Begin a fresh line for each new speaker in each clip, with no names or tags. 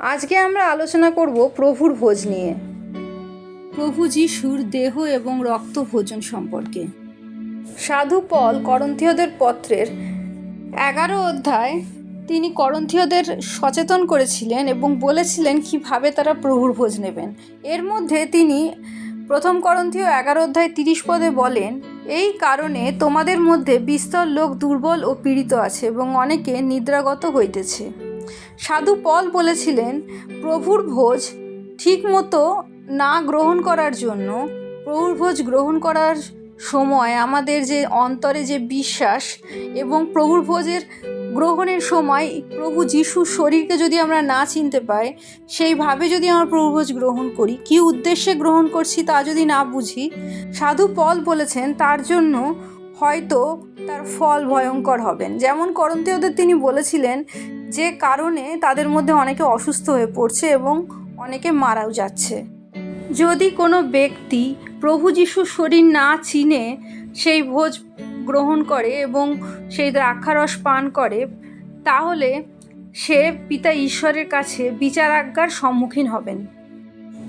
আজকে আমরা আলোচনা করব প্রভুর ভোজ নিয়ে। প্রভু যিশুর দেহ এবং রক্ত ভোজন সম্পর্কে। সাধু পল করন্থীয়দের পত্রের এগারো অধ্যায় তিনি করন্থীয়দের সচেতন করেছিলেন এবং বলেছিলেন কীভাবে তারা প্রভুর ভোজ নেবেন। এর মধ্যে তিনি প্রথম করন্থীয় এগারো অধ্যায় তিরিশ পদে বলেন এই কারণে তোমাদের মধ্যে বিস্তর লোক দুর্বল ও পীড়িত আছে এবং অনেকে নিদ্রাগত হইতেছে। সাধু পল বলেছিলেন, প্রভুর ভোজ ঠিকমতো না গ্রহণ করার জন্য, প্রভুর ভোজ গ্রহণ করার সময় আমাদের যে অন্তরে যে বিশ্বাস এবং প্রভুর ভোজের গ্রহণের সময় প্রভু যিশুর শরীরকে যদি আমরা না চিনতে পাই, সেইভাবে যদি আমরা প্রভু ভোজ গ্রহণ করি, কী উদ্দেশ্যে গ্রহণ করছি তা যদি না বুঝি, সাধু পল বলেছেন, তার জন্য হয়তো তার ফল ভয়ঙ্কর হবেন। যেমন করন্তীয়দের তিনি বলেছিলেন যে কারণে তাদের মধ্যে অনেকে অসুস্থ হয়ে পড়ছে এবং অনেকে মারাও যাচ্ছে। যদি কোনো ব্যক্তি প্রভু যিশুর শরীর না চিনে, সেই ভোজ গ্রহণ করে এবং সেই দ্রাক্ষারস পান করে, তাহলে সে পিতা ঈশ্বরের কাছে বিচারাজ্ঞার সম্মুখীন হবেন।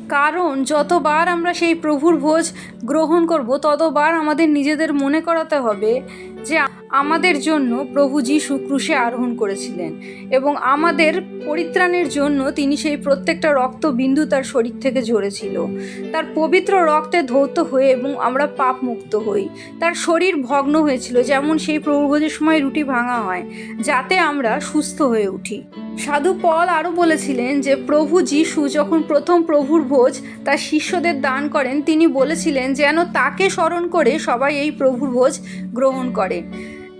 কারণ যতবার আমরা সেই প্রভুর ভোজ গ্রহণ করব ততবার আমাদের নিজেদের মনে করাতে হবে। যে আমাদের জন্য প্রভু যীশু ক্রুশে আরোহণ করেছিলেন এবং আমাদের পরিত্রাণের জন্য তিনি সেই প্রত্যেকটা রক্ত বিন্দু তার শরীর থেকে ঝরেছিল। তার পবিত্র রক্তে ধৌত হয়ে এবং আমরা পাপ মুক্ত হই। তার শরীর ভগ্ন হয়েছিল, যেমন সেই প্রভুভোজের সময় রুটি ভাঙা হয়, যাতে আমরা সুস্থ হয়ে উঠি। সাধু পল আরও বলেছিলেন যে প্রভু যিশু যখন প্রথম প্রভুর ভোজ তার শিষ্যদের দান করেন, তিনি বলেছিলেন, যেন তাকে স্মরণ করে সবাই এই প্রভুর ভোজ গ্রহণ করে।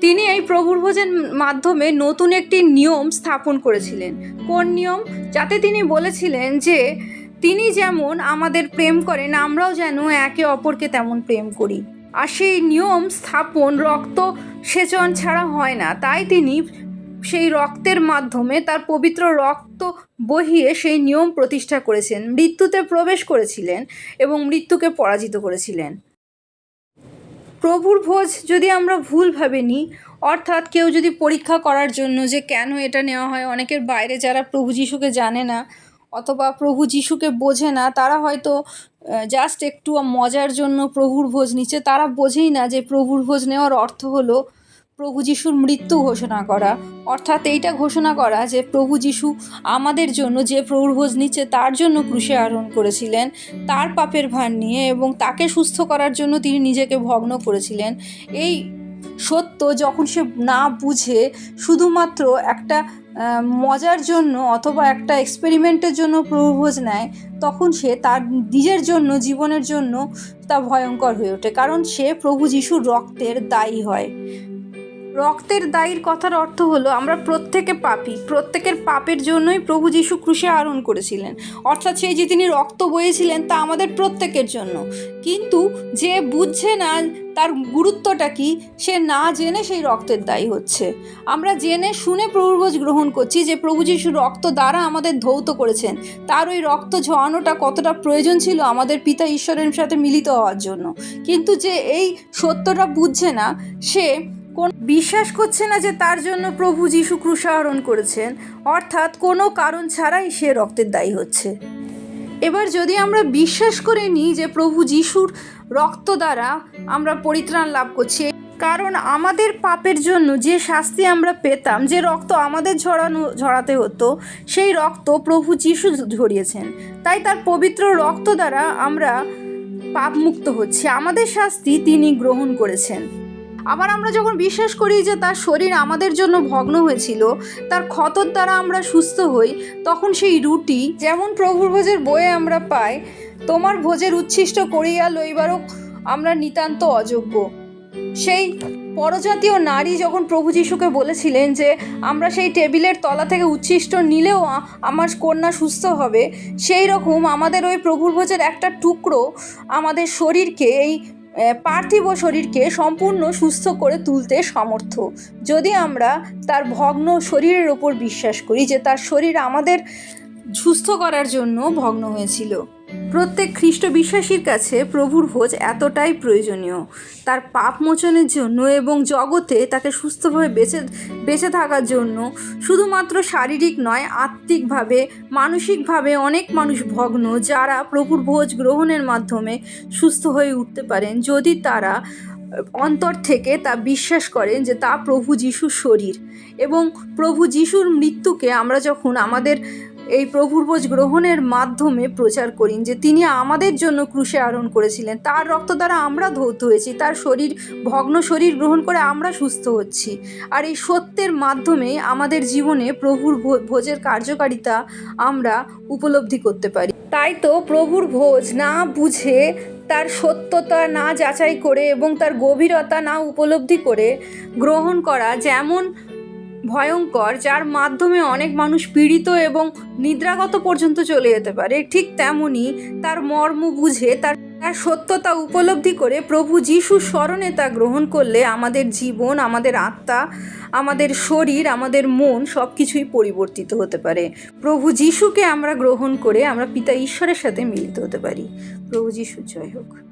তিনি এই প্রভুর ভোজের মাধ্যমে নতুন একটি নিয়ম স্থাপন করেছিলেন। কোন নিয়ম? যাতে তিনি বলেছিলেন যে, তিনি যেমন আমাদের প্রেম করেন, আমরাও যেন একে অপরকে তেমন প্রেম করি। আর সেই নিয়ম স্থাপন রক্ত সেচন ছাড়া হয় না। তাই তিনি সেই রক্তের মাধ্যমে তার পবিত্র রক্ত বহিয়ে সেই নিয়ম প্রতিষ্ঠা করেছেন। মৃত্যুতে প্রবেশ করেছিলেন এবং মৃত্যুকে পরাজিত করেছিলেন। প্রভুর ভোজ যদি আমরা ভুলভাবে নিই অর্থাৎ কেউ যদি পরীক্ষা করার জন্য যে কেন এটা নেওয়া হয়, অনেকের বাইরে যারা প্রভু যিশুকে জানে না অথবা প্রভু যিশুকে বোঝে না, তারা হয়তো জাস্ট একটু মজার জন্য প্রভুর ভোজ নিচ্ছে। তারা বোঝেই না যে প্রভুর ভোজ নেওয়ার অর্থ হলো প্রভু যিশুর মৃত্যু ঘোষণা করা। অর্থাৎ এইটা ঘোষণা করা যে প্রভু যিশু আমাদের জন্য যে প্রভুর ভোজ নিচ্ছে, তার জন্য ক্রুশে আরোহণ করেছিলেন, তার পাপের ভার নিয়ে এবং তাকে সুস্থ করার জন্য তিনি নিজেকে ভগ্ন করেছিলেন। এই সত্য যখন সে না বুঝে, শুধুমাত্র একটা মজার জন্য অথবা একটা এক্সপেরিমেন্টের জন্য প্রভুভোজ নেয়, তখন সে তার নিজের জন্য, জীবনের জন্য তা ভয়ঙ্কর হয়ে ওঠে। কারণ সে প্রভু যিশুর রক্তের দায়ী হয়। রক্তের দায়ীর কথার অর্থ হলো আমরা প্রত্যেকে পাপি। প্রত্যেকের পাপের জন্যই প্রভু যিশু ক্রুশে আরোহণ করেছিলেন। অর্থাৎ সেই যে তিনি রক্ত বয়েছিলেন তা আমাদের প্রত্যেকের জন্য। কিন্তু যে বুঝছে না, তার গুরুত্বটা কি, সে না জেনে সেই রক্তের দায়ী হচ্ছে। আমরা জেনে শুনে প্রভুভোজ গ্রহণ করছি যে প্রভু যিশু রক্ত দ্বারা আমাদের ধৌত করেছেন। তার ওই রক্ত ঝরানোটা কতটা প্রয়োজন ছিল আমাদের পিতা ঈশ্বরের সাথে মিলিত হওয়ার জন্য। কিন্তু যে এই সত্যটা বুঝছে না, সে কোন বিশ্বাস করছে না যে তার জন্য প্রভু যিশু ক্রুশাহরণ করেছেন? অর্থাৎ কোনো কারণ ছাড়াই সে রক্তের দায়ী হচ্ছে। এবার যদি আমরা বিশ্বাস করে নিই যে প্রভু যিশুর রক্ত দ্বারা আমরা পরিত্রাণ লাভ করছি, কারণ আমাদের পাপের জন্য যে শাস্তি আমরা পেতাম, যে রক্ত আমাদের ঝরানো, ঝরাতে হতো, সেই রক্ত প্রভু যিশু ঝরিয়েছেন। তাই তার পবিত্র রক্ত দ্বারা আমরা পাপমুক্ত হচ্ছি। আমাদের শাস্তি তিনি গ্রহণ করেছেন। আবার আমরা যখন বিশ্বাস করি যে তার শরীর আমাদের জন্য ভগ্ন হয়েছিল, তার ক্ষতর দ্বারা আমরা সুস্থ হই, তখন সেই রুটি যেমন প্রভুর ভোজের বইয়ে আমরা পাই, তোমার ভোজের উচ্ছিষ্ট করিয়া লইবারও আমরা নিতান্ত অযোগ্য। সেই পরজাতীয় নারী যখন প্রভু যিশুকে বলেছিলেন যে আমরা সেই টেবিলের তলা থেকে উচ্ছিষ্ট নিলেও আমার কন্যা সুস্থ হবে, সেই রকম আমাদের ওই প্রভুর ভোজের একটা টুকরো আমাদের শরীরকে এই পার্থিব শরীরকে সম্পূর্ণ সুস্থ করে তুলতে সমর্থ যদি আমরা তার ভগ্ন শরীরের ওপর বিশ্বাস করি যে তার শরীর আমাদের সুস্থ করার জন্য ভগ্ন হয়েছিল। প্রত্যেক খ্রিস্ট বিশ্বাসীর কাছে প্রভুর ভোজ এতটাই প্রয়োজনীয়। তার পাপ মোচনের জন্য এবং জগতে তাকে সুস্থভাবে বেঁচে বেঁচে থাকার জন্য শুধুমাত্র শারীরিক নয়, আত্মিকভাবে, মানসিকভাবে অনেক মানুষ ভগ্ন যারা প্রভুর ভোজ গ্রহণের মাধ্যমে সুস্থ হয়ে উঠতে পারেন। যদি তারা অন্তর থেকে তা বিশ্বাস করেন যে তা প্রভু যিশুর শরীর এবং প্রভু যিশুর মৃত্যুকে আমরা যখন আমাদের এই প্রভুর ভোজ গ্রহণের মাধ্যমে প্রচার করি যে তিনি আমাদের জন্য ক্রুশে আরোহণ করেছিলেন। তার রক্ত দ্বারা আমরা ধৌত হয়েছি, তার শরীর, ভগ্ন শরীর গ্রহণ করে আমরা সুস্থ হচ্ছি। আর এই সত্যের মাধ্যমে আমাদের জীবনে প্রভুর ভোজের কার্যকারিতা আমরা উপলব্ধি করতে পারি। তাই তো প্রভুর ভোজ না বুঝে, তার সত্যতা না যাচাই করে এবং তার গভীরতা না উপলব্ধি করে গ্রহণ করা যেমন ভয়ঙ্কর, যার মাধ্যমে অনেক মানুষ পীড়িত এবং নিদ্রাগত পর্যন্ত চলে যেতে পারে। ঠিক তেমনি তার মর্ম বুঝে, তার তার সত্যতা উপলব্ধি করে প্রভু যিশুর স্মরণে তা গ্রহণ করলে আমাদের জীবন, আমাদের আত্মা, আমাদের শরীর, আমাদের মন সব কিছুই পরিবর্তিত হতে পারে। প্রভু যিশুকে আমরা গ্রহণ করে আমরা পিতা ঈশ্বরের সাথে মিলিত হতে পারি। প্রভু যিশুর জয় হোক।